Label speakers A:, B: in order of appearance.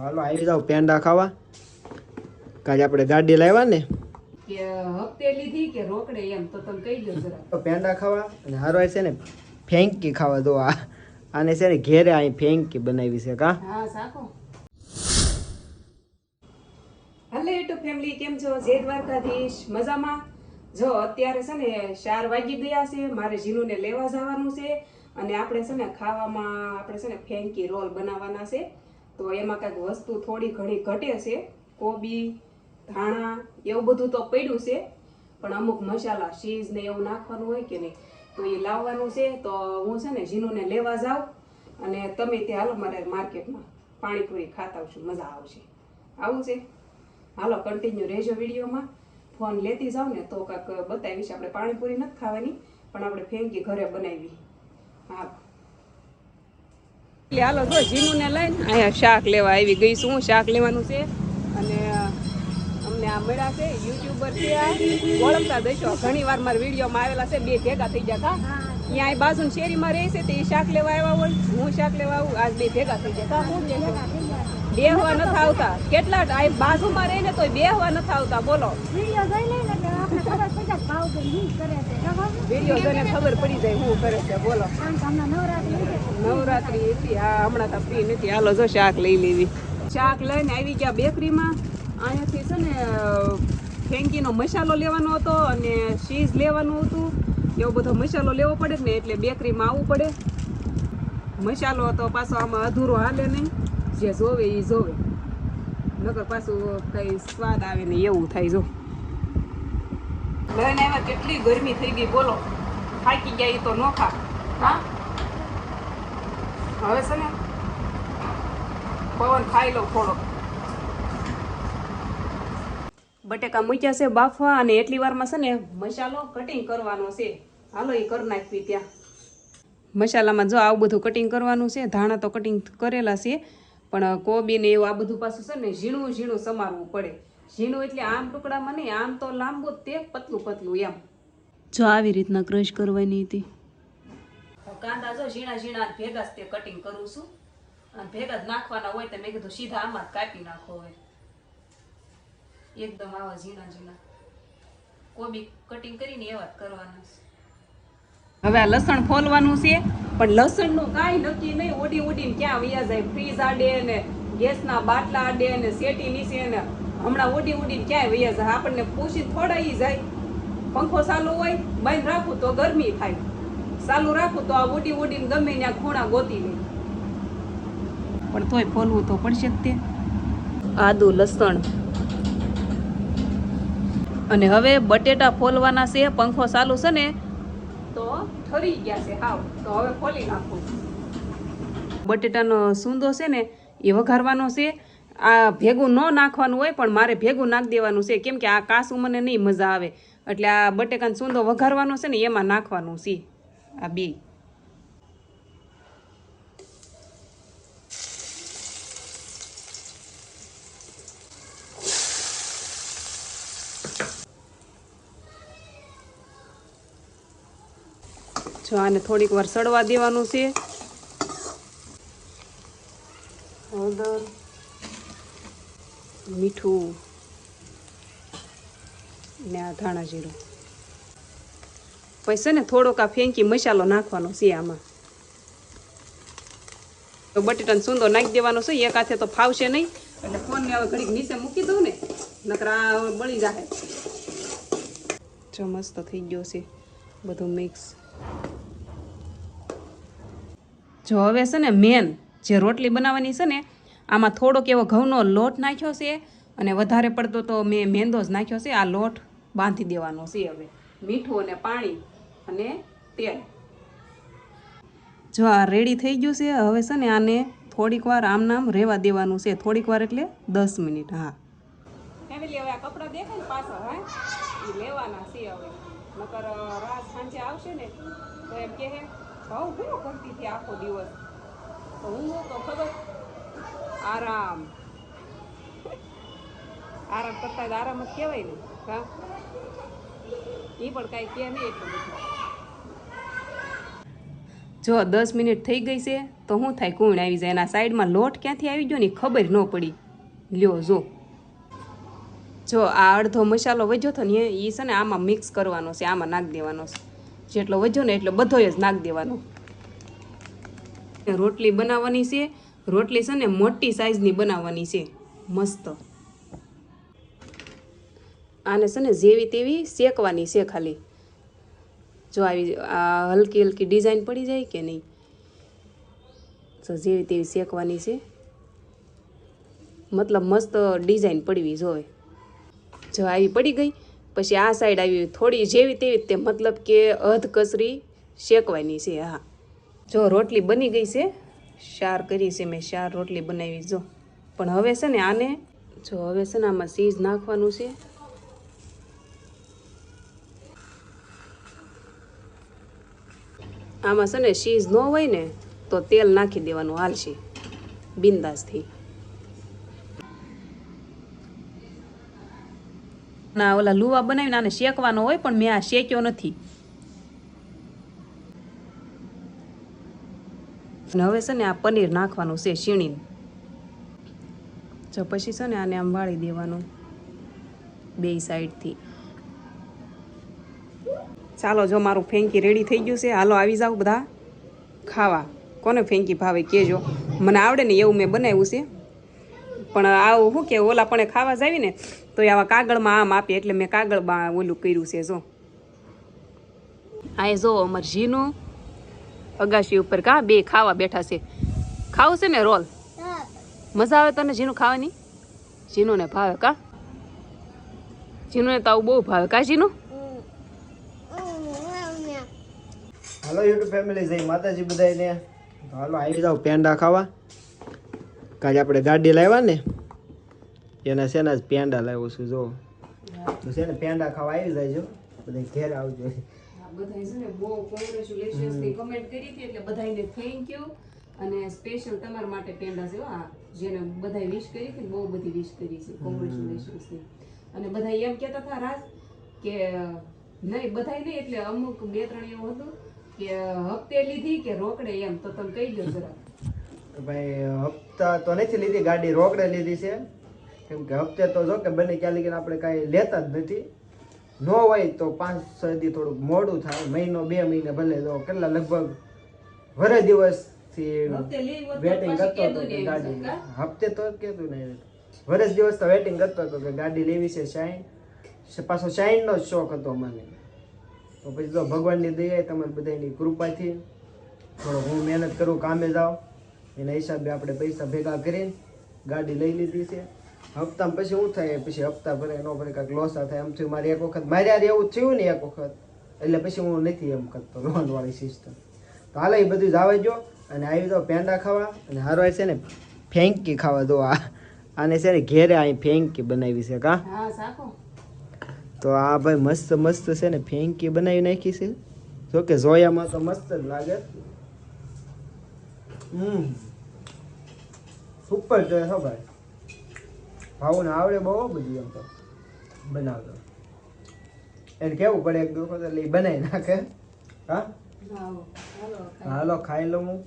A: હાલો આવી જાવ પેંડા ખાવા. કાલે આપણે ગાડી લાવ્યા ને?
B: કે હપ્તે લીધી કે રોકડે એમ તો તમે કહી દો જરા.
A: તો પેંડા ખાવા અને હારો છે ને ફેંકી ખાવા દો આ આને છે ને ઘેરે અહીં ફેંકી બનાવી છે કા?
B: હા સાકો હલે ટુ ફેમિલી કેમ છો? જય દ્વારકાધીશ. મજામાં? જો અત્યારે છે ને ચાર વાગી ગયા છે. મારે જીનુને લેવા જવાનું છે. અને આપણે છે ને ખાવામાં આપણે છે ને ફેંકી રોલ બનાવવાના છે. તો એમાં કાંઈક વસ્તુ થોડી ઘણી ઘટે છે, કોબી, ધાણા, એવું બધું તો પડ્યું છે, પણ અમુક મસાલા શીઝ ને એવું નાખવાનું હોય કે નહીં, તો એ લાવવાનું છે, તો હું છે ને જીનુને લેવા જાઉં અને તમે ત્યાં હાલો મારે માર્કેટમાં પાણીપુરી ખાતા આવશું મજા આવશે. આવું છે. હાલો કન્ટિન્યુ રહેજો વિડીયોમાં. ફોન લેતી જાવ ને તો કાંક બતાવીશ, આપણે પાણીપુરી નથી ખાવાની, પણ આપણે ફેંકી ઘરે બનાવી. હા. એટલે હાલો જો જીનુને લઈને અહીંયા શાક લેવા આવી ગઈ શું શાક લેવાનું છે. અને અમને આ મળ્યા છે યુટ્યુબર છે આ. ઓળખતા દઈશો ઘણી વાર મારા વિડીયોમાં આવેલા છે બે ભેગા થઈ ગયા હતા. અહીંયા બાજુ શેરીમાં રહે છે તે શાક લેવા આવ્યા હોય. હું શાક લેવા આવું આજ બે ભેગા થઈ ગયા બે બેહવા નથી આવતા. કેટલા આ બાજુમાં રહીને તોય બેહવા નથી આવતા બોલો.
C: વીડિયો
B: જોઈને ખબર પડી જાય શું કરે છે બોલો.
C: નવરાત્રી
B: નવરાત્રી હતી હા હમણાં તો ફ્રી નથી. હાલો જો શાક લઈ લેવી શાક લઈને આવી ગયા બેકરીમાં. અહીંયાથી છે ને ફેંકીનો મસાલો લેવાનો હતો અને ચીઝ લેવાનું હતું. એવો બધો મસાલો લેવો પડે ને એટલે બેકરીમાં આવવું પડે. મસાલો તો પાછો આમાં અધૂરો હાલે નહીં. જે જોવે એ જોવે. નકર પાછું કઈ સ્વાદ આવે ને એવું થાય જો. લઈને આવ્યા, કેટલી ગરમી થઈ ગઈ, બોલો. થાકી ગયા એ તો નોખા હા? હવે છે ને, પવન ખાઈ લઉં થોડો બટેકા મૂક્યા છે બાફવા અને એટલી વારમાં છે ને મસાલો કટિંગ કરવાનો છે. હાલો એ કરી નાખવી ત્યાં. મસાલામાં જો આવું બધું કટિંગ કરવાનું છે, ધાણા તો કટિંગ કરેલા છે, પણ કોબી ને એવું આ બધું પાછું છે ને ઝીણું ઝીણું સમારવું પડે. ઝીણું એટલે આમ ટુકડામાં નહીં આમ તો લાંબુ જ તે પતલું પતલું એમ. જો આવી રીતના ક્રશ કરવાની હતી. કાંદા જો ઝીણા ઝીણા ભેગા જ તે કટિંગ કરું છું. અને ભેગા જ નાખવાના હોય તો મેં કીધું સીધા આમાં જ કાપી નાખો હોય એકદમ આવા ઝીણા ઝીણા. કોબી કટિંગ કરીને એવા જ કરવાના છે. હવે આ લસણ ફોલવાનું છે પણ લસણનું કાંઈ નક્કી નહીં. ઓડી ઓડીને ક્યાં વયા જાય? ફ્રીઝ આડે ને ગેસના બાટલા આડે ને શેટી નીચે ને હમણાં ઉડી ઉડીને ક્યાંય વૈયા જાય? આપણને પૂછી થોડાઈ જાય. પંખો ચાલુ હોય બંધ રાખું તો ગરમી થાય. ચાલુ રાખું તો આ ઉડી ઉડીને ગમે ત્યાં ખૂણા ગોતી લે. પણ તોય ફોલવું તો પડશે જ તે. આદુ લસણ. અને હવે બટેટા ફોલવાના છે પંખો ચાલુ છે ને? તો ઠરી ગયા છે હાવ. તો હવે ફોલી નાખું. બટેટાનો સૂંદો છે ને એ વઘારવાનો છે. આ ભેગું ન નાખવાનું હોય પણ મારે ભેગું નાખી દેવાનું છે. કેમ કે આ કાસું મને નહીં મજા આવે. એટલે આ બટેકાનો સૂંદો વઘારવાનો છે ને એમાં નાખવાનું છે. આ બે. જો આને થોડીક વાર સડવા દેવાનું છે. હળદર, મીઠું ને આ ધાણા જીરું. પછી છે ને થોડોક આ ફેંકી મસાલો નાખવાનો છે આમાં. તો બટેટાને સૂંદો નાખી દેવાનો છે, એક હાથે તો ફાવશે નહીં. એટલે ફોનને હવે ઘડીક નીચે મૂકી દઉં ને, નકર આ બળી જાય જો મસ્ત થઈ ગયો છે બધું મિક્સ. જો હવે છે ને મેન જે રોટલી બનાવવાની છે ને આમાં થોડોક એવો ઘઉંનો લોટ નાખ્યો છે અને વધારે પડતો તો મેં મેંદો જ નાખ્યો છે. આ લોટ બાંધી દેવાનો છે હવે. મીઠું અને પાણી અને તેલ. જો આ રેડી થઈ ગયું છે, હવે છે ને આને થોડીક વાર આમ નામ રહેવા દેવાનું છે. થોડીક વાર એટલે દસ મિનિટ, હા. ફેમિલી દેખાય ને હા. એ લેવાના છે હવે. નકર રાત સાંજે આવશે ને, તો એમ કે આખો દિવસ? હું તો ખબર આરામ. આરામ કરતા આરામ જ કહેવાય ને, હા? એ પણ કાંઈ કહે નહીં એટલું બધું. જો દસ મિનિટ થઈ ગઈ છે, તો હું થાય કૂણ આવી જાય? એના સાઈડમાં લોટ ક્યાંથી આવી ગયો ને ખબર ન પડી. લ્યો, જો. જો આ અડધો મસાલો વધ્યો હતો ને એ છે ને આમાં મિક્સ કરવાનો છે, આમાં નાખી દેવાનો છે. જેટલો વધ્યો ને એટલો બધો જ નાખી દેવાનો. રોટલી બનાવવાની છે રોટલી છે ને મોટી સાઇઝની બનાવવાની છે. મસ્ત. આને છે ને જેવી તેવી શેકવાની છે ખાલી. જો આવી આ હલકી હલકી ડિઝાઇન પડી જાય કે નહીં? તો જેવી તેવી શેકવાની છે. મતલબ મસ્ત ડિઝાઇન પડવી જોવે. જો આવી પડી ગઈ, પછી આ સાઈડ આવી થોડી જેવી તેવી તે મતલબ કે અધ કસરી શેકવાની છે, હા. જો રોટલી બની ગઈ છે શાર કરી છે, મેં શાર રોટલી બનાવી, જો. પણ હવે છે ને આને, જો હવે છે ને આમાં સીઝ નાખવાનું છે. આમાં છે ને સીઝ ન હોય ને, તો તેલ નાખી દેવાનું હાલશે, બિંદાસથી. ના, ઓલા લુવા બનાવીને આને શેકવાનો હોય, પણ મેં આ શેક્યો નથી. અને હવે છે ને આ પનીર નાખવાનું છે છીણીને જો પછી છે ને આને આમ વાળી દેવાનું બે સાઈડથી. ચાલો, જો મારું ફેંકી રેડી થઈ ગયું છે, હાલો આવી જાઓ બધા ખાવા. કોને ફેંકી ભાવે કહેજો મને આવડે ને એવું મેં બનાવ્યું છે. પણ આવું શું કે, ઓલા પણ ખાવા જાવી ને, તો આવા કાગળમાં આમ આપીએ એટલે મેં કાગળમાં ઓલું કર્યું છે, જો. આ જો અમાર ઝીનું અગાશી ઉપર કા? બે ખાવા બેઠા છે. ખાવું છે ને, રોલ? મજા આવે તને ઝીનું ખાવાની? ઝીનુંને ભાવે કા? ઝીનુંને તો આવું બહુ ભાવે કા ઝીનું
A: હાલો યુટ્યુબ ફેમિલી જય માતાજી બધાને હાલો, આવી જાઓ પેંડા ખાવા. કાલે આપણે ગાડી લાવ્યા ને, એના શેના જ પેંડા લાવ્યો છું, જો. તો છે ને, પેંડા ખાવા આવી જાય બધા ઘેર આવજો.
B: બધાય છે ને બહુ કોંગ્રેચ્યુલેશન્સની કમેન્ટ કરી હતી એટલે બધાયને થેન્ક યુ અને સ્પેશિયલ તમારા માટે પેંડા છે હો આ જેને બધાય વિશ કરી હતી બહુ બધી વિશ કરી છે કોંગ્રેચ્યુલેશન્સની અને બધા એમ કહેતા હતા રાજ કે નહીં બધાય નહીં એટલે અમુક બે ત્રણ એવું હતું કે હપ્તે લીધી કે રોકડે એમ તો તમે કહી દો જરા.
A: ભાઈ હપ્તા તો નથી લીધી ગાડી રોકડે લીધી છે. કેમ કે હપ્તે તો જો કે બને ક્યાં લગીને આપણે કાંઈ લેતા જ નથી. ન હોય તો પાંચ છ દી થોડુંક મોડું થાય. મહિનો બે મહિને ભલે તો કેટલા લગભગ વરે દિવસથી વેટિંગ કરતો હતો કે ગાડી હપ્તે તો કહેતું નહીં વરસ દિવસ તો વેટિંગ કરતો હતો કે ગાડી લેવી છે શાઇન પાછો શાઇનનો જ શોખ હતો મને. તો પછી તો ભગવાનની દયા તમારી બધાની કૃપાથી થોડો હું મહેનત કરું કામે જાઉં. એના હિસાબે આપણે પૈસા ભેગા કરીને ગાડી લઈ લીધી છે. હપ્તામાં પછી શું થાય? પછી હપ્તા ભરે ન ભરે કાંઈક લોસા થાય એમ થયું. મારે એક વખત મારે યાર એવું થયું ને એક વખત એટલે પછી હું નથી એમ કરતો લોનવાળી સિસ્ટમ તો હાલે એ બધું જ આવે જો અને આવી તો પેંડા ખાવા અને હારવાય છે ને ફેંકી ખાવા દો આ. આને છે ને ઘેરે અહીં ફેંકી બનાવી છે કા? તો આ ભાઈ મસ્ત મસ્ત છે ને ફેંકી બનાવી નાખી છે. જો કે જોયામાં તો મસ્ત જ લાગે. હમ. સુપર છે હો ભાઈ. ભાવને આવડે બહુ બધી એમ તો. બનાવતો. એને કેવું પડે એક વખત એટલે એ બનાવી નાખે. હા?
B: હાલો
A: હાલો ખાઈ લઉં હું.